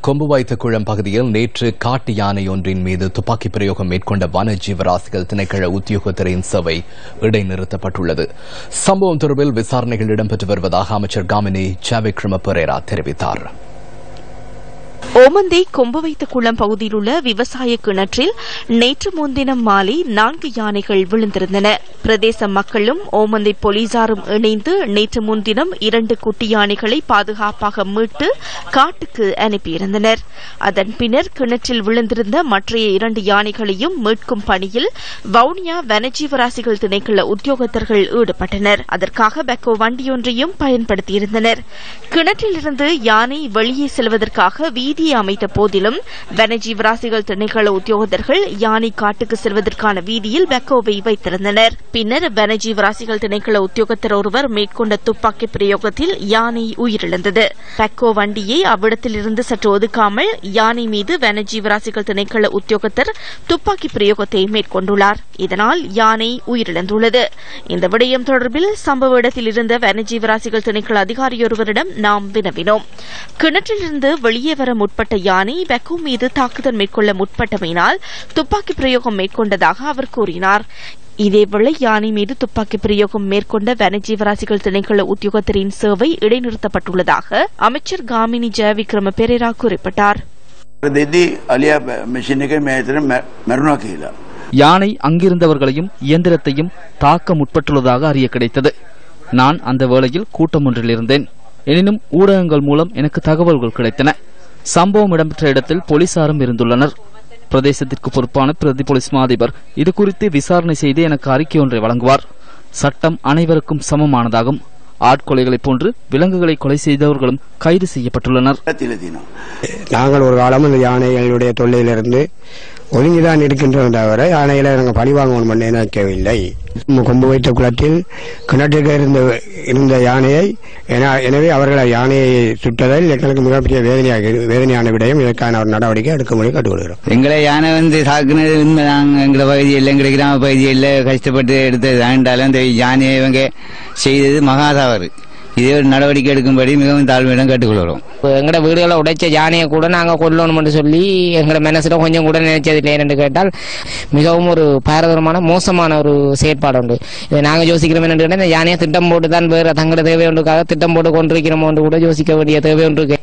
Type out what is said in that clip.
கொம்பு வைத்த குளம் பகுதியில் நேற்று காட்டு யானை ஒன்றின் மீது துப்பாக்கி பிரயோகம் மேற்கொண்ட வன ஜீவராசிகள் திணைக்கள உத்தியோகத்தரின் சபை இடைநிறுத்தப்பட்டுள்ளது. சம்பவம் தொடர்பில் விசாரணைகள் இடம்பெற்று வருவதாக அமைச்சர் காமினி ஜாவிக்ரம பெரேரா தெரிவித்தார். ஓமந்தை கொம்பு குளம் பகுதியில் உள்ள விவசாய கிணற்றில் நேற்று முன்தினம் மாலை நான்கு யானைகள் விழுந்திருந்தன. பிரதேச மக்களும் ஓமந்தை போலீசாரும் இணைந்து நேற்று முன்தினம் இரண்டு குட்டி யானைகளை பாதுகாப்பாக மீட்டு காட்டுக்கு அனுப்பியிருந்தனர். அதன் பின்னர் கிணற்றில் விழுந்திருந்த மற்றைய இரண்டு யானைகளையும் மீட்கும் பணியில் வவுனியா வனஜீவராசிகள் திணைக்கள உத்தியோகத்தர்கள் ஈடுபட்டனர். அதற்காக பெக்கோ வண்டியொன்றையும் பயன்படுத்தியிருந்தனர். கிணற்றிலிருந்து யானை வெளியே செல்வதற்காக வீதியை அமைத்த போதிலும் வனஜீவராசிகள் திணைக்கள உத்தியோகத்தர்கள் யானை காட்டுக்கு செல்வதற்கான வீதியில் பெக்கோவை வைத்திருந்தனர். பின்னர் வனஜீவராசிகள் திணைக்கள உத்தியோகத்தர் ஒருவர் மேற்கொண்ட துப்பாக்கி பிரயோகத்தில் யானை உயிரிழந்தது. பெக்கோ வண்டியை அவ்விடத்திலிருந்து சற்று ஒதுக்காமல் யானை மீது வனஜீவராசிகள் திணைக்கள உத்தியோகத்தர் துப்பாக்கி பிரயோகத்தை மேற்கொண்டுள்ளார். இதனால் யானை உயிரிழந்துள்ளது. இந்த விடயம் தொடர்பில் சம்பவ இடத்தில் இருந்த வனஜீவராசிகள் திணைக்கள அதிகாரியொருவரிடம் நாம் வினவினோம். கிணற்றிலிருந்து வெளியே வர உட்பட்ட யானை வெக்கூம் மீது தாக்குதல் மேற்கொள்ள முற்பட்டமையினால் துப்பாக்கி பிரயோகம் மேற்கொண்டதாக அவர் கூறினார். இதேவேளை யானை மீது துப்பாக்கி பிரயோகம் மேற்கொண்ட வனஜீவராசிகள் திணைக்கள உத்தியோகத்தரின் சேவை இடைநிறுத்தப்பட்டுள்ளதாக அமைச்சர் காமினி ஜெயவிக்ரம பெரேரா குறிப்பிட்டார். யானை அங்கிருந்தவர்களையும் இயந்திரத்தையும் தாக்க முற்பட்டுள்ளதாக அறிய கிடைத்தது. நான் அந்த வேளையில் கூட்டம் ஒன்றில் இருந்தேன். எனினும் ஊடகங்கள் மூலம் எனக்கு தகவல்கள் கிடைத்தன. சம்பவம் இடம்பெற்ற இடத்தில் போலீசாரும் இருந்துள்ளனர். பிரதேசத்திற்கு பொறுப்பான பிரதி போலீஸ் மாதிபர் இதுகுறித்து விசாரணை செய்து எனக்கு அறிக்கை ஒன்றை வழங்குவார். சட்டம் அனைவருக்கும் சமமானதாகும். ஆட்கொலைகளை போன்று விலங்குகளை கொலை செய்தவர்களும் கைது செய்யப்பட்டுள்ளனர். நாங்கள் ஒரு காலம் இந்த யானைகளுடைய தொல்லையிலிருந்து ஒதுங்கிதான் இருக்கின்றோம் தவிர யானையில நாங்கள் பழி வாங்கணும் என்று நினைக்கவில்லை. கொம்பு வைத்த குளத்தில் கிணற்றுக்கு இருந்த இருந்த யானையை எனவே அவர்கள் யானையை சுட்டதில் எங்களுக்கு மிகப்பெரிய வேதனையாக வேதனையான விடயம். இதற்கான ஒரு நடவடிக்கை எடுக்கும்படி கட்டுக்கொள்கிறோம். எங்களை யானை வந்து தாக்குனது நாங்கள் எங்களை பகுதியில் எங்களை கிராம பகுதியில் கஷ்டப்பட்டு எடுத்தது ஆண்டாலும் இந்த யானையை இவங்க செய்தது மகாதவறு இதே ஒரு நடவடிக்கை எடுக்கும்படி மிகவும் தாழ்மையிடம் கேட்டுக்கொள்கிறோம். எங்கட வீடுகளை உடைச்ச யானையை கூட நாங்கள் கொல்லணும்னு சொல்லி எங்கட மனசுல கொஞ்சம் கூட நினைச்சது இல்லை என்று கேட்டால் மிகவும் ஒரு பாரதூரமான மோசமான ஒரு செயற்பாடு உண்டு. இதை நாங்கள் யோசிக்கிறோம் என்று கேட்டால் இந்த யானையை திட்டம் போட்டு தான் வேறு தங்களோட தேவை ஒன்றுக்காக திட்டம் போட்டு கொண்டிருக்கிறோம் என்று கூட யோசிக்க வேண்டிய தேவை ஒன்று